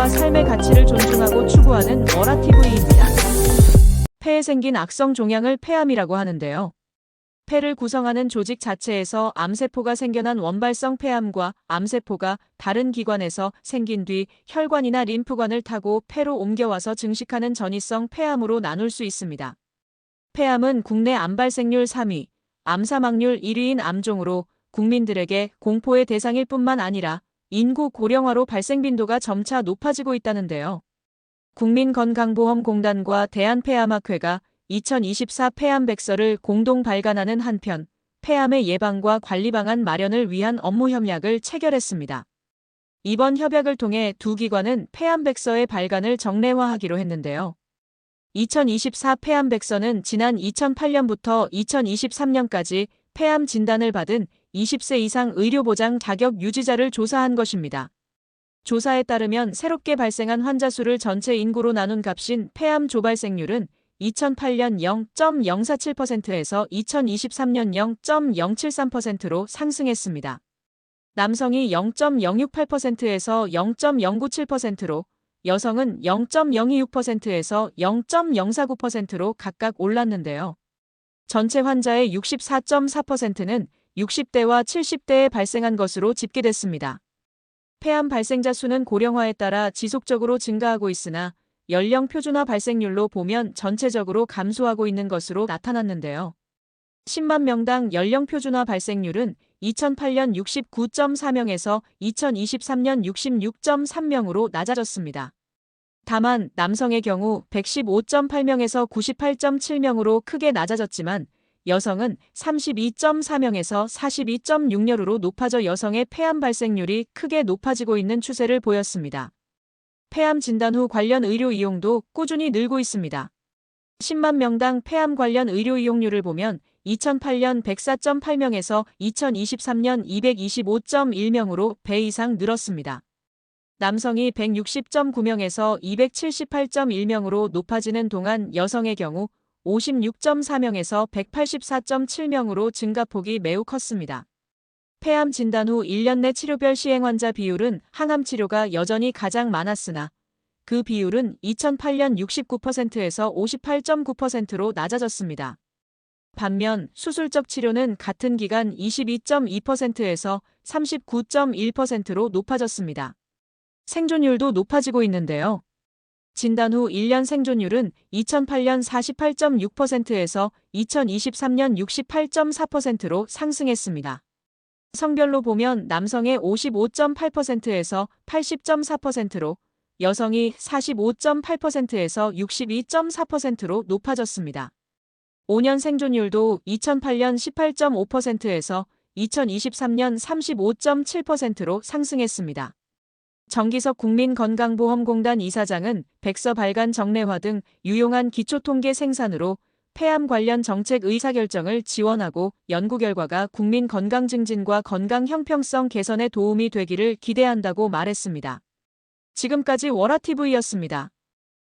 생명과 삶의 가치를 존중하고 추구하는 워라TV입니다. 폐에 생긴 악성 종양을 폐암이라고 하는데요. 폐를 구성하는 조직 자체에서 암세포가 생겨난 원발성 폐암과 암세포가 다른 기관에서 생긴 뒤 혈관이나 림프관을 타고 폐로 옮겨와서 증식하는 전이성 폐암으로 나눌 수 있습니다. 폐암은 국내 암 발생률 3위, 암 사망률 1위인 암종으로 국민들에게 공포의 대상일 뿐만 아니라 인구 고령화로 발생 빈도가 점차 높아지고 있다는데요. 국민건강보험공단과 대한폐암학회가 2024 폐암 백서를 공동 발간하는 한편 폐암의 예방과 관리 방안 마련을 위한 업무 협약을 체결했습니다. 이번 협약을 통해 두 기관은 폐암 백서의 발간을 정례화하기로 했는데요. 2024 폐암 백서는 지난 2008년부터 2023년까지 폐암 진단을 받은 20세 이상 의료보장 자격 유지자를 조사한 것입니다. 조사에 따르면 새롭게 발생한 환자 수를 전체 인구로 나눈 값인 폐암 조발생률은 2008년 0.047%에서 2023년 0.073%로 상승했습니다. 남성이 0.068%에서 0.097%로 여성은 0.026%에서 0.049%로 각각 올랐는데요. 전체 환자의 64.4%는 60대와 70대에 발생한 것으로 집계됐습니다. 폐암 발생자 수는 고령화에 따라 지속적으로 증가하고 있으나 연령 표준화 발생률로 보면 전체적으로 감소하고 있는 것으로 나타났는데요. 10만 명당 연령 표준화 발생률은 2008년 69.4명에서 2023년 66.3명으로 낮아졌습니다. 다만 남성의 경우 115.8명에서 98.7명으로 크게 낮아졌지만 여성은 32.4명에서 42.6녀로 높아져 여성의 폐암 발생률이 크게 높아지고 있는 추세를 보였습니다. 폐암 진단 후 관련 의료 이용도 꾸준히 늘고 있습니다. 10만 명당 폐암 관련 의료 이용률을 보면 2008년 104.8명에서 2023년 225.1명으로 배 이상 늘었습니다. 남성이 160.9명에서 278.1명으로 높아지는 동안 여성의 경우 56.4명에서 184.7명으로 증가폭이 매우 컸습니다. 폐암 진단 후 1년 내 치료별 시행 환자 비율은 항암 치료가 여전히 가장 많았으나 그 비율은 2008년 69%에서 58.9%로 낮아졌습니다. 반면 수술적 치료는 같은 기간 22.2%에서 39.1%로 높아졌습니다. 생존율도 높아지고 있는데요. 진단 후 1년 생존율은 2008년 48.6%에서 2023년 68.4%로 상승했습니다. 성별로 보면 남성의 55.8%에서 80.4%로 여성이 45.8%에서 62.4%로 높아졌습니다. 5년 생존율도 2008년 18.5%에서 2023년 35.7%로 상승했습니다. 정기석 국민건강보험공단 이사장은 백서 발간 정례화 등 유용한 기초통계 생산으로 폐암 관련 정책 의사결정을 지원하고 연구 결과가 국민 건강 증진과 건강 형평성 개선에 도움이 되기를 기대한다고 말했습니다. 지금까지 워라TV였습니다.